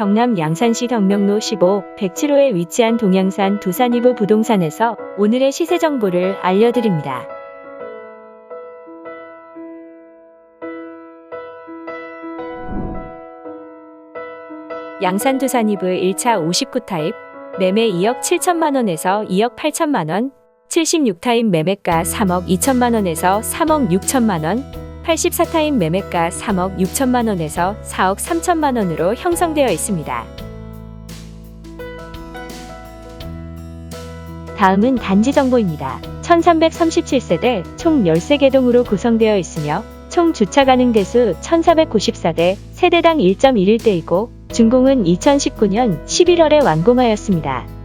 경남 양산시 덕명로 15, 107호에 위치한 동양산 두산이브 부동산에서 오늘의 시세 정보를 알려드립니다. 양산 두산이브 1차 59 타입 매매 2억 7천만 원에서 2억 8천만 원, 76 타입 매매가 3억 2천만 원에서 3억 6천만 원, 84 타입 매매가 3억 6천만 원에서 4억 3천만 원으로 형성되어 있습니다. 다음은 단지 정보입니다. 1337세대 총 13개 동으로 구성되어 있으며 총 주차 가능 대수 1494대, 세대당 1.11대이고 준공은 2019년 11월에 완공하였습니다.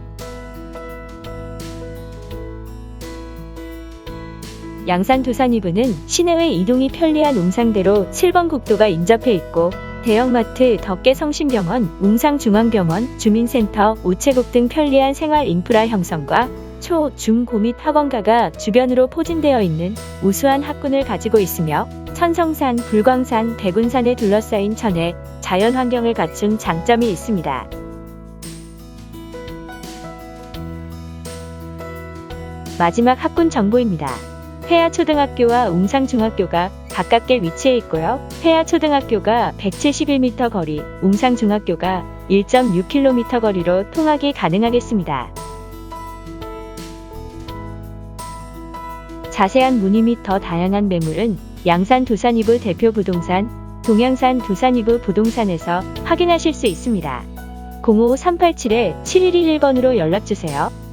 양산 두산이브는 시내외 이동이 편리한 웅상대로 7번 국도가 인접해 있고 대형마트, 덕계 성심병원, 웅상중앙병원, 주민센터, 우체국 등 편리한 생활 인프라 형성과 초, 중, 고 및 학원가가 주변으로 포진되어 있는 우수한 학군을 가지고 있으며 천성산, 불광산, 대군산에 둘러싸인 천혜, 자연 환경을 갖춘 장점이 있습니다. 마지막 학군 정보입니다. 회야초등학교와 웅상중학교가 가깝게 위치해 있고요. 회야초등학교가 171m 거리, 웅상중학교가 1.6km 거리로 통학이 가능하겠습니다. 자세한 문의 및 더 다양한 매물은 양산 두산이브 대표 부동산, 동양산 두산이브 부동산에서 확인하실 수 있습니다. 05387-7111번으로 연락주세요.